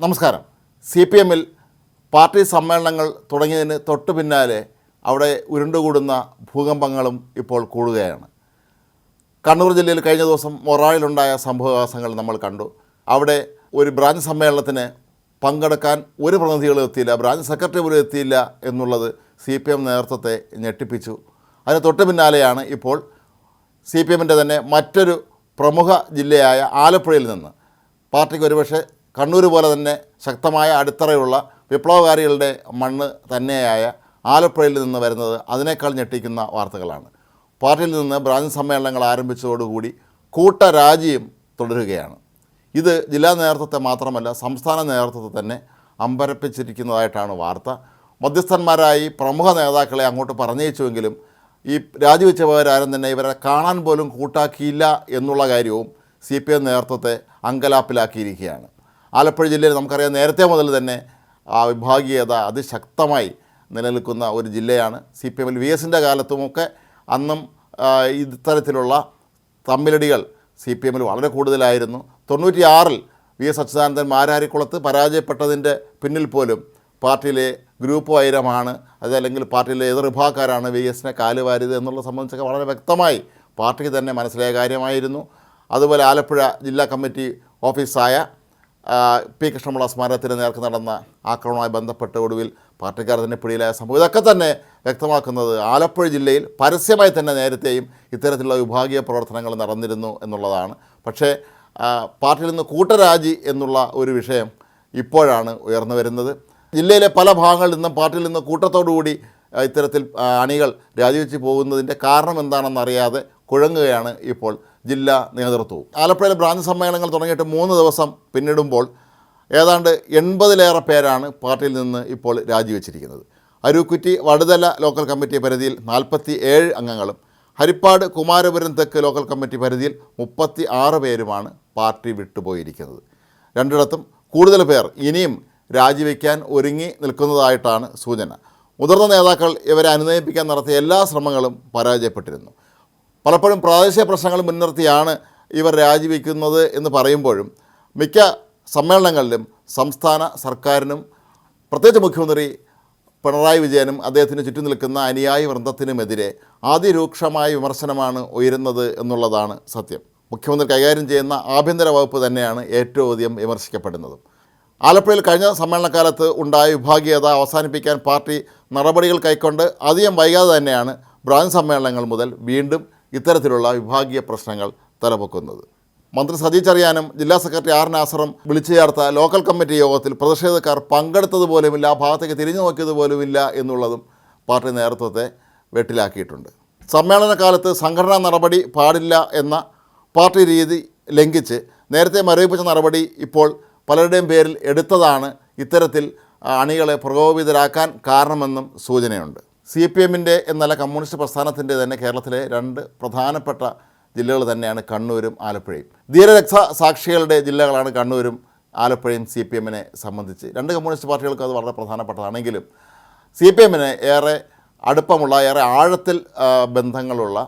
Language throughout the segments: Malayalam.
നമസ്കാരം. സി പി എമ്മിൽ പാർട്ടി സമ്മേളനങ്ങൾ തുടങ്ങിയതിന് തൊട്ടു പിന്നാലെ അവിടെ ഉരുണ്ടുകൂടുന്ന ഭൂകമ്പങ്ങളും ഇപ്പോൾ കൂടുകയാണ്. കണ്ണൂർ ജില്ലയിൽ കഴിഞ്ഞ ദിവസം മൊറായിലുണ്ടായ സംഭവവാസങ്ങൾ നമ്മൾ കണ്ടു. അവിടെ ഒരു ബ്രാഞ്ച് സമ്മേളനത്തിന് പങ്കെടുക്കാൻ ഒരു പ്രതിനിധികളും എത്തിയില്ല ബ്രാഞ്ച് സെക്രട്ടറി പോലും എത്തിയില്ല എന്നുള്ളത് സി പി എം നേതൃത്വത്തെ ഞെട്ടിപ്പിച്ചു. അതിന് തൊട്ടു പിന്നാലെയാണ് ഇപ്പോൾ സി പി എമ്മിന്റെ തന്നെ മറ്റൊരു പ്രമുഖ ജില്ലയായ ആലപ്പുഴയിൽ നിന്ന്. പാർട്ടിക്ക് ഒരുപക്ഷെ കണ്ണൂർ പോലെ തന്നെ ശക്തമായ അടിത്തറയുള്ള വിപ്ലവകാരികളുടെ മണ്ണ് തന്നെയായ ആലപ്പുഴയിൽ നിന്ന് വരുന്നത് അതിനേക്കാൾ ഞെട്ടിക്കുന്ന വാർത്തകളാണ്. പാർട്ടിയിൽ നിന്ന് ബ്രാഞ്ച് സമ്മേളനങ്ങൾ ആരംഭിച്ചതോടുകൂടി കൂട്ടരാജിയും തുടരുകയാണ്. ഇത് ജില്ലാ നേതൃത്വത്തെ മാത്രമല്ല സംസ്ഥാന നേതൃത്വത്തെ തന്നെ അമ്പരപ്പിച്ചിരിക്കുന്നതായിട്ടാണ് വാർത്ത. മധ്യസ്ഥന്മാരായി പ്രമുഖ നേതാക്കളെ അങ്ങോട്ട് പറഞ്ഞയച്ചുവെങ്കിലും ഈ രാജിവെച്ചവരാരും തന്നെ ഇവരെ കാണാൻ പോലും കൂട്ടാക്കിയില്ല എന്നുള്ള കാര്യവും സി പി എം നേതൃത്വത്തെ അങ്കലാപ്പിലാക്കിയിരിക്കുകയാണ്. ആലപ്പുഴ ജില്ലയിൽ നമുക്കറിയാം നേരത്തെ മുതൽ തന്നെ ആ വിഭാഗീയത അതിശക്തമായി നിലനിൽക്കുന്ന ഒരു ജില്ലയാണ്. സി പി എമ്മിൽ വി എസിന്റെ കാലത്തുമൊക്കെ അന്നും ഇത്തരത്തിലുള്ള തമ്മിലടികൾ സി പി എമ്മിൽ വളരെ കൂടുതലായിരുന്നു. തൊണ്ണൂറ്റിയാറിൽ വി എസ് അച്യുതാനന്ദൻ മാരാരിക്കുളത്ത് പരാജയപ്പെട്ടതിന്റെ പിന്നിൽ പോലും പാർട്ടിയിലെ ഗ്രൂപ്പ് വൈരമാണ് അതല്ലെങ്കിൽ പാർട്ടിയിലെ എതിർ വിഭാഗക്കാരാണ് വി എസിനെ കാലുവാരിയത് എന്നുള്ളത് സംബന്ധിച്ചൊക്കെ വളരെ വ്യക്തമായി പാർട്ടിക്ക് തന്നെ മനസ്സിലായ കാര്യമായിരുന്നു. അതുപോലെ ആലപ്പുഴ ജില്ലാ കമ്മിറ്റി ഓഫീസായ പി കൃഷ്ണപിള്ള സ്മാരകത്തിന് നേർക്ക് നടന്ന ആക്രമണവുമായി ബന്ധപ്പെട്ട് ഒടുവിൽ പാർട്ടിക്കാർ തന്നെ പിടിയിലായ സംഭവം. ഇതൊക്കെ തന്നെ വ്യക്തമാക്കുന്നത് ആലപ്പുഴ ജില്ലയിൽ പരസ്യമായി തന്നെ നേരത്തെയും ഇത്തരത്തിലുള്ള വിഭാഗീയ പ്രവർത്തനങ്ങൾ നടന്നിരുന്നു എന്നുള്ളതാണ്. പക്ഷേ പാർട്ടിയിൽ നിന്ന് കൂട്ടരാജി എന്നുള്ള ഒരു വിഷയം ഇപ്പോഴാണ് ഉയർന്നു വരുന്നത്. ജില്ലയിലെ പല ഭാഗങ്ങളിൽ നിന്നും പാർട്ടിയിൽ നിന്ന് കൂട്ടത്തോടുകൂടി ഇത്തരത്തിൽ അണികൾ രാജിവെച്ച് പോകുന്നതിന്റെ കാരണം എന്താണെന്നറിയാതെ കുഴങ്ങുകയാണ് ഇപ്പോൾ ജില്ലാ നേതൃത്വവും. ആലപ്പുഴയിലെ ബ്രാഞ്ച് സമ്മേളനങ്ങൾ തുടങ്ങിയിട്ട് മൂന്ന് ദിവസം പിന്നിടുമ്പോൾ ഏതാണ്ട് എൺപതിലേറെ പേരാണ് പാർട്ടിയിൽ നിന്ന് ഇപ്പോൾ രാജിവെച്ചിരിക്കുന്നത്. അരുക്കുറ്റി വടുതല ലോക്കൽ കമ്മിറ്റി പരിധിയിൽ നാൽപ്പത്തി ഏഴ് അംഗങ്ങളും ഹരിപ്പാട് കുമാരപുരം തെക്ക് ലോക്കൽ കമ്മിറ്റി പരിധിയിൽ മുപ്പത്തി ആറ് പേരുമാണ് പാർട്ടി വിട്ടുപോയിരിക്കുന്നത്. രണ്ടിടത്തും കൂടുതൽ പേർ ഇനിയും രാജിവെക്കാൻ ഒരുങ്ങി നിൽക്കുന്നതായിട്ടാണ് സൂചന. മുതിർന്ന നേതാക്കൾ ഇവരെ അനുനയിപ്പിക്കാൻ നടത്തിയ എല്ലാ ശ്രമങ്ങളും പരാജയപ്പെട്ടിരുന്നു. പലപ്പോഴും പ്രാദേശിക പ്രശ്നങ്ങൾ മുൻനിർത്തിയാണ് ഇവർ രാജിവെക്കുന്നത് എന്ന് പറയുമ്പോഴും മിക്ക സമ്മേളനങ്ങളിലും സംസ്ഥാന സർക്കാരിനും പ്രത്യേകിച്ച് മുഖ്യമന്ത്രി പിണറായി വിജയനും അദ്ദേഹത്തിന് ചുറ്റും നിൽക്കുന്ന അനുയായി വൃന്ദത്തിനുമെതിരെ അതിരൂക്ഷമായ വിമർശനമാണ് ഉയരുന്നത് എന്നുള്ളതാണ് സത്യം. മുഖ്യമന്ത്രി കൈകാര്യം ചെയ്യുന്ന ആഭ്യന്തര വകുപ്പ് തന്നെയാണ് ഏറ്റവും അധികം വിമർശിക്കപ്പെടുന്നത്. ആലപ്പുഴയിൽ കഴിഞ്ഞ സമ്മേളനകാലത്ത് ഉണ്ടായ വിഭാഗീയത അവസാനിപ്പിക്കാൻ പാർട്ടി നടപടികൾ കൈക്കൊണ്ട് അധികം വൈകാതെ തന്നെയാണ് ബ്രാഞ്ച് സമ്മേളനങ്ങൾ മുതൽ വീണ്ടും ഇത്തരത്തിലുള്ള വിഭാഗീയ പ്രശ്നങ്ങൾ തലപൊക്കുന്നത്. മന്ത്രി ചെറിയാനും ജില്ലാ സെക്രട്ടറി ആർ നാസറും വിളിച്ചു ചേർത്ത ലോക്കൽ കമ്മിറ്റി യോഗത്തിൽ പ്രതിഷേധക്കാർ പങ്കെടുത്തതുപോലുമില്ല ആ ഭാഗത്തേക്ക് തിരിഞ്ഞു നോക്കിയതുപോലുമില്ല എന്നുള്ളതും പാർട്ടി നേതൃത്വത്തെ വെട്ടിലാക്കിയിട്ടുണ്ട്. സമ്മേളന കാലത്ത് സംഘടനാ നടപടി പാടില്ല എന്ന പാർട്ടി രീതി ലംഘിച്ച് നേരത്തെ മരവിപ്പിച്ച നടപടി ഇപ്പോൾ പലരുടെയും പേരിൽ എടുത്തതാണ് ഇത്തരത്തിൽ അണികളെ പ്രകോപിതരാക്കാൻ കാരണമെന്നും സൂചനയുണ്ട്. സി പി എമ്മിന്റെ എന്നല്ല കമ്മ്യൂണിസ്റ്റ് പ്രസ്ഥാനത്തിന്റെ തന്നെ കേരളത്തിലെ രണ്ട് പ്രധാനപ്പെട്ട ജില്ലകൾ തന്നെയാണ് കണ്ണൂരും ആലപ്പുഴയും. ധീരരക്ഷ സാക്ഷികളുടെ ജില്ലകളാണ് കണ്ണൂരും ആലപ്പുഴയും സി പി എമ്മിനെ സംബന്ധിച്ച്. രണ്ട് കമ്മ്യൂണിസ്റ്റ് പാർട്ടികൾക്ക് അത് വളരെ പ്രധാനപ്പെട്ടതാണെങ്കിലും സി പി എമ്മിന് ഏറെ അടുപ്പമുള്ള ഏറെ ആഴത്തിൽ ബന്ധങ്ങളുള്ള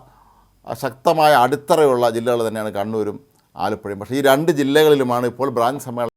ശക്തമായ അടിത്തറയുള്ള ജില്ലകൾ തന്നെയാണ് കണ്ണൂരും ആലപ്പുഴയും. പക്ഷേ ഈ രണ്ട് ജില്ലകളിലുമാണ് ഇപ്പോൾ ബ്രാഞ്ച് സമ്മേളനം